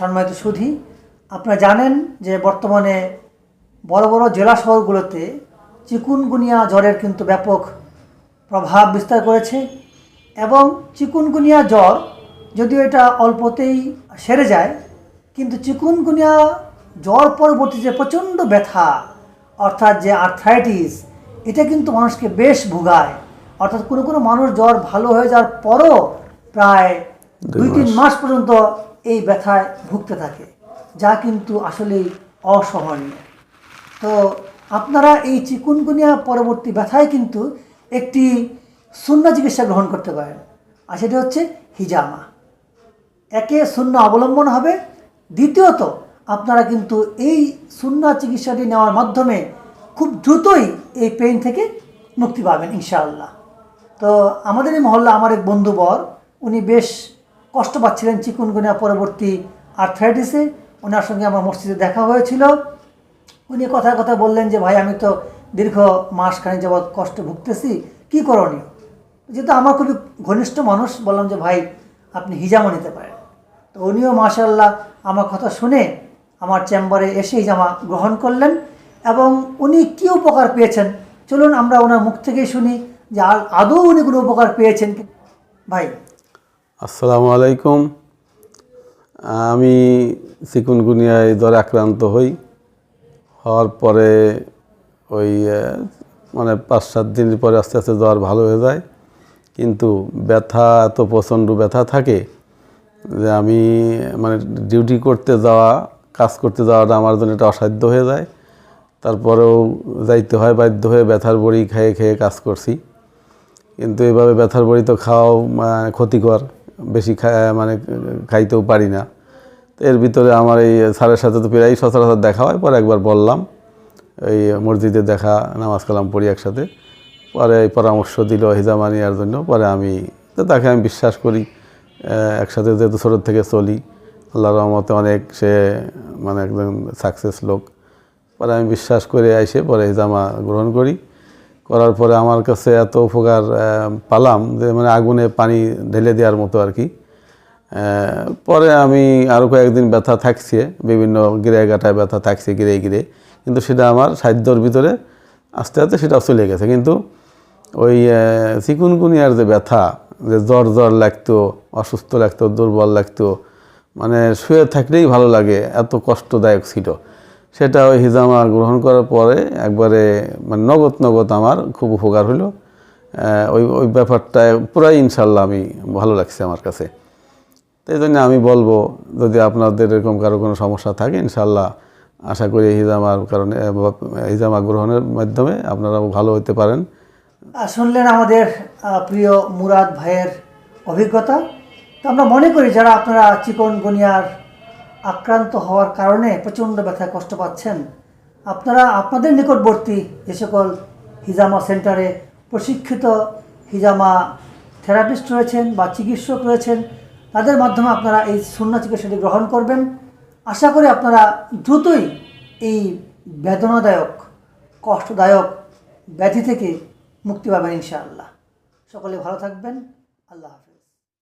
সম্মানিত সুধি, আপনারা জানেন যে বর্তমানে বড় বড় জেলা শহরগুলোতে চিকুনগুনিয়া জ্বরের কিন্তু ব্যাপক প্রভাব বিস্তার করেছে এবং চিকুনগুনিয়া জ্বর যদিও এটা অল্পতেই সেরে যায়, কিন্তু চিকুনগুনিয়া জ্বর পরবর্তী যে প্রচণ্ড ব্যথা, অর্থাৎ যে আর্থ্রাইটিস এটা কিন্তু মানুষকে বেশ ভোগায়। অর্থাৎ কোনো কোনো মানুষ জ্বর ভালো হয়ে যাওয়ার পরও প্রায় দুই তিন মাস। পর্যন্ত এই ব্যথায় ভুগতে থাকে যা কিন্তু আসলেই অসহনীয়। তো আপনারা এই চিকুনগুনিয়া পরবর্তী ব্যথায় কিন্তু একটি শূন্য চিকিৎসা গ্রহণ করতে পারেন আর সেটি হচ্ছে হিজামা। একে শূন্য অবলম্বন হবে। দ্বিতীয়ত আপনারা কিন্তু এই শূন্য চিকিৎসাটি নেওয়ার মাধ্যমে খুব দ্রুতই এই পেইন থেকে মুক্তি পাবেন ইনশাআল্লাহ। তো আমাদের এই মহল্লা আমার এক বন্ধু বর উনি বেশ কষ্ট পাচ্ছিলেন চিকুনগুনিয়া পরবর্তী আর্থ্রাইটিসে। ওনার সঙ্গে আমার মসজিদে দেখা হয়েছিল। উনি কথায় কথা বললেন যে, ভাই, আমি তো দীর্ঘ মাসখানেক যাবৎ কষ্ট ভুগতেছি, কি করণীয়? যেহেতু আমার খুবই ঘনিষ্ঠ মানুষ, বললাম যে, ভাই, আপনি হিজামা নিতে পারেন। তো উনিও মাশাল্লাহ আমার কথা শুনে আমার চেম্বারে এসে হিজামা গ্রহণ করলেন এবং উনি কী উপকার পেয়েছেন? চলুন আমরা ওনার মুখ থেকেই শুনি যে আদৌ উনি কোনো উপকার পেয়েছেন ভাই আসসালামু আলাইকুম। আমি চিকুনগুনিয়ায় জ্বরে আক্রান্ত হই। হওয়ার পরে ওই মানে পাঁচ সাত দিন পরে আস্তে আস্তে জ্বর ভালো হয়ে যায়। কিন্তু ব্যথা, এত প্রচণ্ড ব্যথা থাকে যে আমি মানে ডিউটি করতে যাওয়া, কাজ করতে যাওয়াটা আমার জন্য একটা অসাধ্য হয়ে যায়। তারপরেও যাইতে হয়, বাধ্য হয়ে ব্যথার বড়ি খেয়ে খেয়ে কাজ করছি। কিন্তু এভাবে ব্যথার বড়ি তো খাওয়াও মানে ক্ষতিকর। বেশি মানে খাইতেও পারি না। এর ভিতরে আমার এই স্যারের সাথে তো প্রায় সচরাচর দেখা হয়, পরে একবার বললাম, এই মসজিদে দেখা, নামাজ কালাম পড়ি একসাথে। পরে এই পরামর্শ দিল হিজামা নেওয়ার জন্য, পরে আমি, তো তাকে আমি বিশ্বাস করি একসাথে যেহেতু ছোটোর থেকে চলি আল্লাহ রহমতে অনেক সে মানে একদম সাকসেস লোক। পরে আমি বিশ্বাস করে এসে পরে হিজামা গ্রহণ করি। করার পরে আমার কাছে এত উপকার পালাম যে মানে আগুনে পানি ঢেলে দেওয়ার মতো আর কি। পরে আমি আরও কয়েকদিন ব্যথা থাকছে, বিভিন্ন গিরে গাটায় ব্যথা থাকছে গিরে গিরে। কিন্তু সেটা আমার সাধ্যর ভিতরে আস্তে আস্তে সেটা চলে গেছে। কিন্তু ওই চিকুনকুনিয়ার যে ব্যথা, যে জ্বর জ্বর লাগতো, অসুস্থ লাগতো, দুর্বল লাগতো মানে শুয়ে থাকলেই ভালো লাগে, এত কষ্টদায়ক ছিল। সেটা ওই হিজামা গ্রহণ করার পরে একবারে মানে নগদ নগদ আমার খুব উপকার হলো ওই ওই ব্যাপারটায় পুরাই ইনশাল্লাহ আমি ভালো লাগছে আমার কাছে। তো এই জন্য আমি বলব, যদি আপনাদের এরকম কারও কোনো সমস্যা থাকে, ইনশাল্লাহ আশা করি হিজামার কারণে হিজামা গ্রহণের মাধ্যমে আপনারা ভালো হতে পারেন। শুনলেন আমাদের প্রিয় মুরাদ ভাইয়ের অভিজ্ঞতা। তো আমরা মনে করি যারা আপনারা চিকন গুনিয়ার আক্রান্ত হওয়ার কারণে প্রচণ্ড ব্যথায় কষ্ট পাচ্ছেন। আপনারা আপনাদের নিকটবর্তী যে সকল হিজামা সেন্টারে প্রশিক্ষিত হিজামা থেরাপিস্ট রয়েছেন বা চিকিৎসক রয়েছেন, তাদের মাধ্যমে আপনারা এই শূন্য চিকিৎসাটি গ্রহণ করবেন। আশা করি আপনারা দ্রুতই এই বেদনাদায়ক, কষ্টদায়ক ব্যাধি থেকে মুক্তি পাবেন ইনশাআল্লাহ। সকলে ভালো থাকবেন। আল্লাহ হাফিজ।